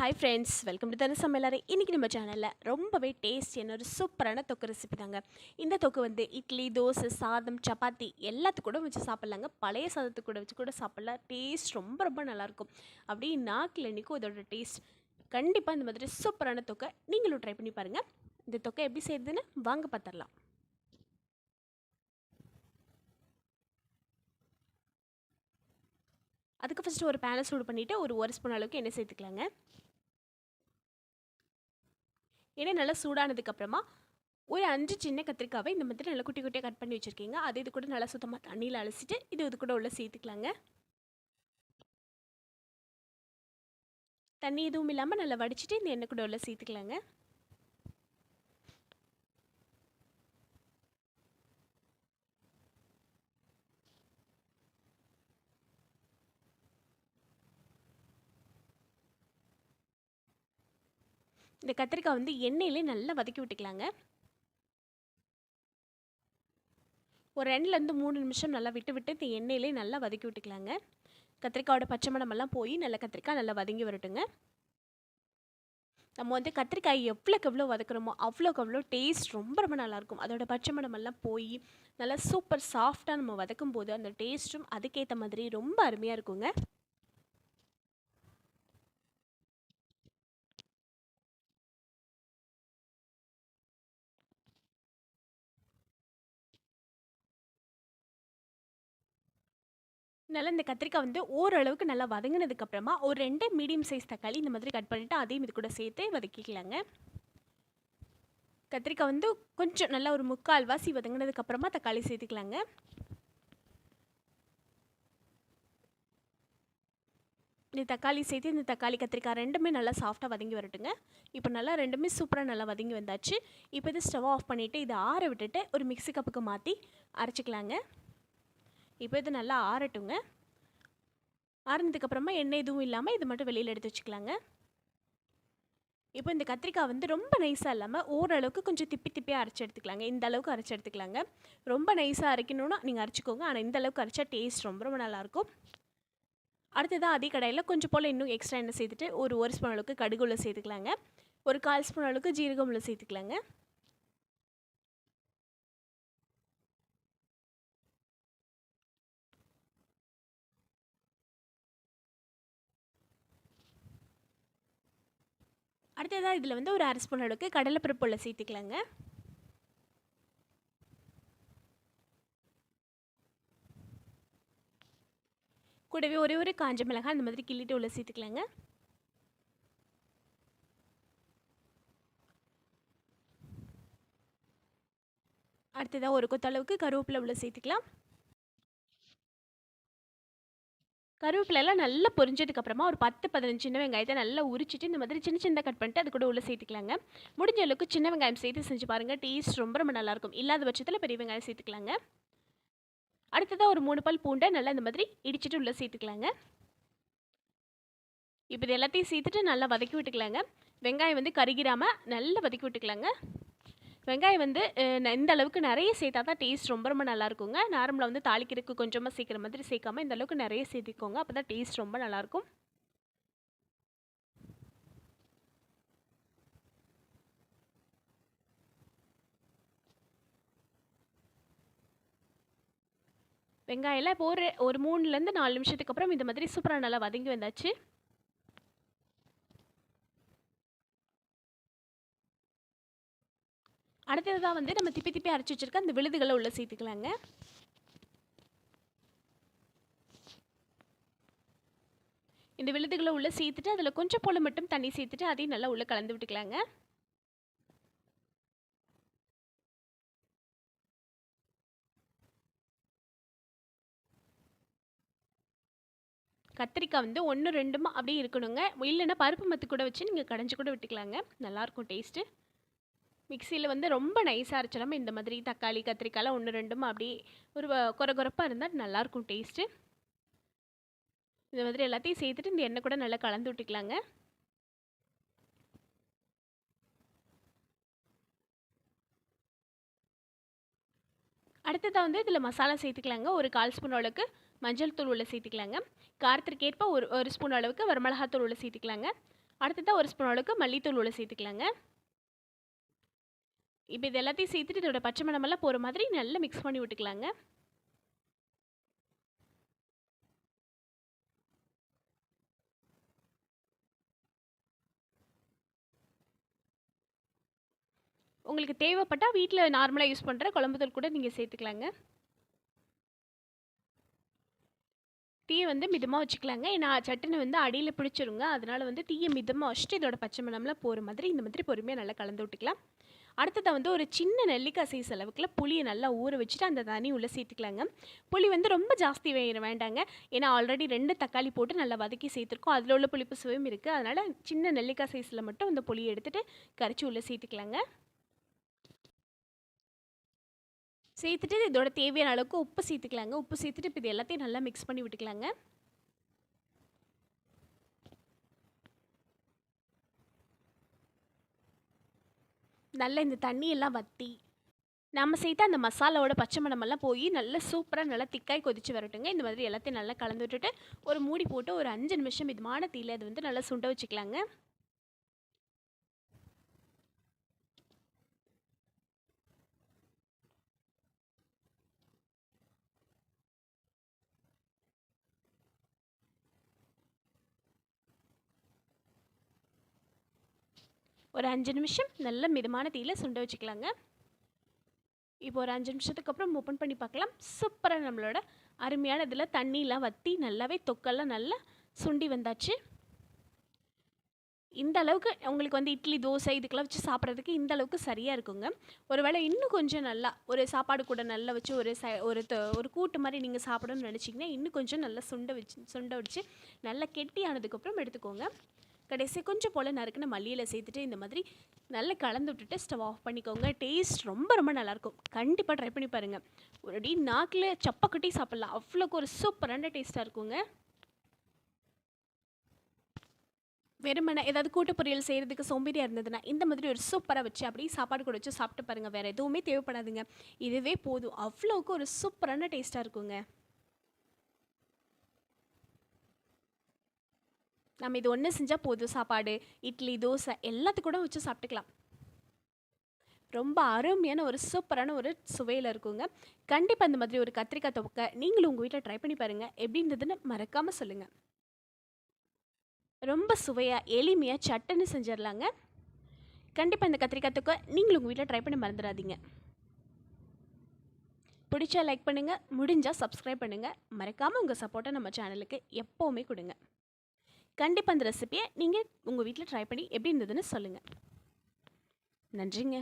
Hi friends welcome to தன சமையலறை இன்றைக்கி நம்ம சேனலில் ரொம்பவே டேஸ்டியான ஒரு சூப்பரான தொக்கு ரெசிபி தாங்க. இந்த தொக்கு வந்து இட்லி தோசை சாதம் சப்பாத்தி எல்லாத்து கூட வச்சு சாப்பிட்லாங்க. பழைய சாதத்து கூட வச்சு கூட சாப்பிட்லாம். டேஸ்ட் ரொம்ப ரொம்ப நல்லாயிருக்கும் அப்படியே நாக்கில் நிற்கும் இதோட டேஸ்ட் கண்டிப்பாக இந்த மாதிரி சூப்பரான தொக்கை நீங்களும் ட்ரை பண்ணி பாருங்கள் இந்த தொக்கை எப்படி செய்யுதுன்னு வாங்க பார்த்துடலாம் அதுக்கு ஃபஸ்ட்டு ஒரு பேனை சூடு பண்ணிவிட்டு ஒரு ஒரு ஸ்பூன் அளவுக்கு எண்ணெய் சேர்த்துக்கலாங்க. ஏன்னா நல்லா சூடானதுக்கப்புறமா ஒரு அஞ்சு சின்ன கத்திரிக்காவை இந்த மாதிரி நல்லா குட்டி குட்டியாக கட் பண்ணி வச்சுருக்கீங்க. அது இது கூட நல்லா சுத்தமாக தண்ணியில் அலசிட்டு இது இது கூட உள்ளே சேர்த்துக்கலாங்க. தண்ணி எதுவும் இல்லாமல் நல்லா வடிச்சிட்டு இந்த எண்ணெய் கூட உள்ளே சேர்த்துக்கலாங்க. இந்த கத்திரிக்காய் வந்து எண்ணெயிலே நல்லா வதக்கி விட்டுக்கலாங்க. ஒரு ரெண்டுலேருந்து மூணு நிமிஷம் நல்லா விட்டு விட்டு இந்த எண்ணெயிலே நல்லா வதக்கி விட்டுக்கலாங்க. கத்திரிக்காயோட பச்சை மணமெல்லாம் போய் நல்லா கத்திரிக்காய் நல்லா வதங்கி வரட்டுங்க. நம்ம வந்து கத்திரிக்காய் எவ்வளோக்கு எவ்வளோ வதக்குறோமோ அவ்வளோக்கு அவ்வளோ டேஸ்ட் ரொம்ப ரொம்ப நல்லாயிருக்கும் அதோட பச்சை மணமெல்லாம் போய் நல்லா சூப்பர் சாஃப்டாக நம்ம வதக்கும் போது அந்த டேஸ்ட்டும் அதுக்கேற்ற மாதிரி ரொம்ப அருமையாக இருக்குங்க. நல்லா இந்த கத்திரிக்காய் வந்து ஓரளவுக்கு நல்லா வதங்கினதுக்கப்புறமா ஒரு ரெண்டு மீடியம் சைஸ் தக்காளி இந்த மாதிரி கட் பண்ணிவிட்டு அதையும் இது கூட சேர்த்து வதக்கிக்கலாங்க. கத்திரிக்காய் வந்து கொஞ்சம் நல்லா ஒரு முக்கால் வாசி வதங்கினதுக்கப்புறமா தக்காளி சேர்த்துக்கலாங்க. இந்த தக்காளி சேர்த்து இந்த தக்காளி கத்திரிக்காய் ரெண்டுமே நல்லா சாஃப்டாக வதங்கி வரட்டுங்க. இப்போ நல்லா ரெண்டுமே சூப்பராக நல்லா வதங்கி வந்தாச்சு. இப்போ இது ஸ்டவ் ஆஃப் பண்ணிவிட்டு இதை ஆற விட்டுட்டு ஒரு மிக்சி கப்புக்கு மாற்றி அரைச்சிக்கலாங்க. இப்போ இது நல்லா ஆறட்டுங்க. ஆறுனதுக்கப்புறமா எண்ணெய் எதுவும் இல்லாமல் இது மட்டும் வெளியில் எடுத்து வச்சுக்கலாங்க. இப்போ இந்த கத்திரிக்காய் வந்து ரொம்ப நைஸாக இல்லாமல் ஓரளவுக்கு கொஞ்சம் திப்பி திப்பியாக அரைச்சி எடுத்துக்கலாங்க. இந்த அளவுக்கு அரைச்சி எடுத்துக்கலாங்க. ரொம்ப நைஸாக அரைக்கணுன்னா நீங்கள் அரைச்சிக்கோங்க. ஆனால் இந்த அளவுக்கு அரைச்சா டேஸ்ட் ரொம்ப ரொம்ப நல்லாயிருக்கும் அடுத்ததாக அதே கடையில் கொஞ்சம் போல் இன்னும் எக்ஸ்ட்ரா எண்ணெய் சேர்த்துட்டு ஒரு ஒரு ஸ்பூன் அளவுக்கு கடுகுள்ள சேர்த்துக்கலாங்க. ஒரு கால் ஸ்பூன் அளவுக்கு ஜீரகம் உள்ள சேர்த்துக்கலாங்க. அடுத்ததாக இதில் வந்து ஒரு அரை ஸ்பூன் அளவுக்கு கடலைப்பருப்பு உள்ள சேர்த்துக்கலாங்க. கூடவே ஒரே ஒரு காஞ்ச மிளகாய் அந்த மாதிரி கிள்ளிட்டு உள்ள சேர்த்துக்கலாங்க. அடுத்ததாக ஒரு கொத்தளவுக்கு கருவேப்பிலை உள்ள சேர்த்துக்கலாம். கருவேப்பிலெல்லாம் நல்லா பொரிஞ்சதுக்கப்புறமா ஒரு பத்து பதினஞ்சு சின்ன வெங்காயத்தை நல்லா உரிச்சிட்டு இந்த மாதிரி சின்ன சின்ன கட் பண்ணிட்டு அது கூட உள்ளே சேர்த்துக்கலாங்க. முடிஞ்ச அளவுக்கு சின்ன வெங்காயம் சேர்த்து செஞ்சு பாருங்கள் டேஸ்ட் ரொம்ப ரொம்ப நல்லாயிருக்கும் இல்லாத பட்சத்தில் பெரிய வெங்காயம் சேர்த்துக்கலாங்க. அடுத்ததாக ஒரு மூணு பால் பூண்டை நல்லா இந்த மாதிரி இடிச்சிட்டு உள்ளே சேர்த்துக்கலாங்க. இப்போ இது எல்லாத்தையும் சேர்த்துட்டு நல்லா வதக்கி விட்டுக்கலாங்க. வெங்காயம் வந்து கருகிராமல் நல்லா வதக்கி விட்டுக்கலாங்க. வெங்காயம் வந்து இந்த அளவுக்கு நிறைய சேர்த்தா தான் டேஸ்ட் ரொம்ப ரொம்ப நல்லாயிருக்குங்க நார்மலாக வந்து தாளிக்கிறதுக்கு கொஞ்சமாக சேர்க்குற மாதிரி சேர்க்காம இந்த அளவுக்கு நிறைய சேர்த்திக்கோங்க. அப்போ தான் டேஸ்ட் ரொம்ப நல்லாயிருக்கும் வெங்காயம்லாம் இப்போ ஒரு ஒரு மூணுலேருந்து நாலு நிமிஷத்துக்கு அப்புறம் இந்த மாதிரி சூப்பராக நல்லா வதங்கி வந்தாச்சு. அடுத்ததாக வந்து நம்ம திப்பி திப்பி அரைச்சி வச்சுருக்க அந்த விழுதுகளை உள்ளே சேர்த்துக்கலாங்க. இந்த விழுதுகளை உள்ளே சேர்த்துட்டு அதில் கொஞ்சம் போல் மட்டும் தண்ணி சேர்த்துட்டு அதையும் நல்லா உள்ளே கலந்து விட்டுக்கலாங்க. கத்திரிக்காய் வந்து ஒன்று ரெண்டுமா அப்படியே இருக்கணுங்க. இல்லைன்னா பருப்பு மத்து கூட வச்சு நீங்கள் கடைஞ்சி கூட விட்டுக்கலாங்க. நல்லாயிருக்கும் டேஸ்ட்டு. மிக்சியில் வந்து ரொம்ப நைஸாக அரைச்சிடாமல் இந்த மாதிரி தக்காளி கத்திரிக்காய்லாம் ஒன்று ரெண்டும் அப்படியே ஒரு குறை குறைப்பாக இருந்தால் நல்லாயிருக்கும் டேஸ்ட்டு இந்த மாதிரி எல்லாத்தையும் சேர்த்துட்டு இந்த எண்ணெய் கூட நல்லா கலந்து விட்டுக்கலாங்க. அடுத்ததாக வந்து இதில் மசாலா சேர்த்துக்கலாங்க. ஒரு கால் ஸ்பூன் அளவுக்கு மஞ்சள் தூள் உள்ள சேர்த்துக்கலாங்க. காரத்திற்கேற்ப ஒரு ஒரு ஸ்பூன் அளவுக்கு வரமிளகாத்தூள் உள்ள சேர்த்துக்கலாங்க. அடுத்ததாக ஒரு ஸ்பூன் அளவுக்கு மல்லித்தூள் உள்ள சேர்த்துக்கலாங்க. இப்போ இது எல்லாத்தையும் சேர்த்துட்டு இதோட பச்சை மணமெல்லாம் போகிற மாதிரி நல்லா மிக்ஸ் பண்ணி விட்டுக்கலாங்க. உங்களுக்கு தேவைப்பட்டால் வீட்டில் நார்மலாக யூஸ் பண்ணுற குழம்புத்தூள் கூட நீங்கள் சேர்த்துக்கலாங்க. தீயை வந்து மிதமாக வச்சுக்கலாங்க. ஏன்னா சட்டுன்னு வந்து அடியில் பிடிச்சிருங்க. அதனால் வந்து தீயை மிதமாக வச்சுட்டு இதோட பச்சை மணம்லாம் போகிற மாதிரி இந்த மாதிரி பொறுமையாக நல்லா கலந்து விட்டுக்கலாம். அடுத்ததாக வந்து ஒரு சின்ன நெல்லிக்காய் சைஸ் அளவுக்குல புளியை நல்லா ஊற வச்சுட்டு அந்த தண்ணி உள்ளே சேர்த்துக்கலாங்க. புளி வந்து ரொம்ப ஜாஸ்தி வேண்டாங்க. ஏன்னா ஆல்ரெடி ரெண்டு தக்காளி போட்டு நல்லா வதக்கி சேர்த்துருக்கோம். அதில் உள்ள புளிப்பு சுவையும் இருக்குது அதனால் சின்ன நெல்லிக்காய் சைஸில் மட்டும் அந்த புளியை எடுத்துகிட்டு கரைச்சி உள்ளே சேர்த்துக்கலாங்க. சேர்த்துட்டு இதோட தேவையான அளவுக்கு உப்பு சேர்த்துக்கலாங்க. உப்பு சேர்த்துட்டு இப்போ இது எல்லாத்தையும் நல்லா மிக்ஸ் பண்ணி விட்டுக்கலாங்க. நல்லா இந்த தண்ணியெல்லாம் வற்றி நம்ம சேர்த்து அந்த மசாலாவோட பச்சை மணமெல்லாம் போய் நல்லா சூப்பராக நல்லா திக்காய் கொதித்து வரட்டுங்க. இந்த மாதிரி எல்லாத்தையும் நல்லா கலந்து விட்டுட்டு ஒரு மூடி போட்டு ஒரு அஞ்சு நிமிஷம் இதுமான தீயில் அது வந்து நல்லா சுண்ட வச்சுக்கலாங்க. ஒரு அஞ்சு நிமிஷம் நல்ல மிதமான தீயில் சுண்ட வச்சுக்கலாங்க. இப்போ ஒரு அஞ்சு நிமிஷத்துக்கு அப்புறம் ஓப்பன் பண்ணி பார்க்கலாம். சூப்பராக நம்மளோட அருமையான இதில் தண்ணியெலாம் வற்றி நல்லாவே தொக்கெல்லாம் நல்லா சுண்டி வந்தாச்சு. இந்த அளவுக்கு உங்களுக்கு வந்து இட்லி தோசை இதுக்கெல்லாம் வச்சு சாப்பிட்றதுக்கு இந்த அளவுக்கு சரியாக இருக்குங்க. ஒருவேளை இன்னும் கொஞ்சம் நல்லா ஒரு சாப்பாடு கூட நல்லா வச்சு ஒரு ச ஒரு த ஒரு கூட்டு மாதிரி நீங்கள் சாப்பிடணும்னு நினச்சிங்கன்னா இன்னும் கொஞ்சம் நல்லா சுண்ட வச்சு சுண்ட வச்சு நல்லா கெட்டியானதுக்கப்புறம் எடுத்துக்கோங்க. கடைசி கொஞ்சம் போல் நறுக்குன்னு மல்லியில் சேர்த்துட்டு இந்த மாதிரி நல்லா கலந்து விட்டுட்டு ஸ்டவ் ஆஃப் பண்ணிக்கோங்க. டேஸ்ட் ரொம்ப ரொம்ப நல்லாயிருக்கும் கண்டிப்பாக ட்ரை பண்ணி பாருங்கள் ஒரு அடி நாக்கில் சப்பக்கட்டி சாப்பிட்லாம். அவ்வளோக்கு ஒரு சூப்பரான டேஸ்ட்டாக இருக்குங்க. வெறுமனை ஏதாவது கூட்டு பொரியல் செய்கிறதுக்கு சோம்பேறியாக இருந்ததுன்னா இந்த மாதிரி ஒரு சூப்பராக வச்சு அப்படியே சாப்பாடு கூட வச்சு சாப்பிட்டு பாருங்கள் வேறு எதுவுமே தேவைப்படாதுங்க. இதுவே போதும். அவ்வளோக்கு ஒரு சூப்பரான டேஸ்ட்டாக இருக்குங்க. நம்ம இது ஒன்று செஞ்சால் போதும். சாப்பாடு இட்லி தோசை எல்லாத்துக்கு கூட வச்சு சாப்பிட்டுக்கலாம். ரொம்ப அருமையான ஒரு சூப்பரான ஒரு சுவையில் இருக்குங்க. கண்டிப்பாக இந்த மாதிரி ஒரு கத்திரிக்காய் தொக்க நீங்களும் உங்கள் வீட்டில் ட்ரை பண்ணி பாருங்கள் எப்படி இருந்ததுன்னு மறக்காமல் சொல்லுங்கள் ரொம்ப சுவையாக எளிமையாக சட்டுன்னு செஞ்சிடலாங்க. கண்டிப்பாக இந்த கத்திரிக்காய் தொக்க நீங்களும் உங்கள் வீட்டில் ட்ரை பண்ணி மறந்துடாதீங்க. பிடிச்சா லைக் பண்ணுங்கள் முடிஞ்சால் சப்ஸ்கிரைப் பண்ணுங்கள் மறக்காமல் உங்கள் சப்போர்ட்டை நம்ம சேனலுக்கு எப்போவுமே கொடுங்க. கண்டிப்பாக அந்த ரெசிபியை நீங்கள் உங்கள் வீட்டில் ட்ரை பண்ணி எப்படி இருந்ததுன்னு சொல்லுங்கள் நன்றிங்க.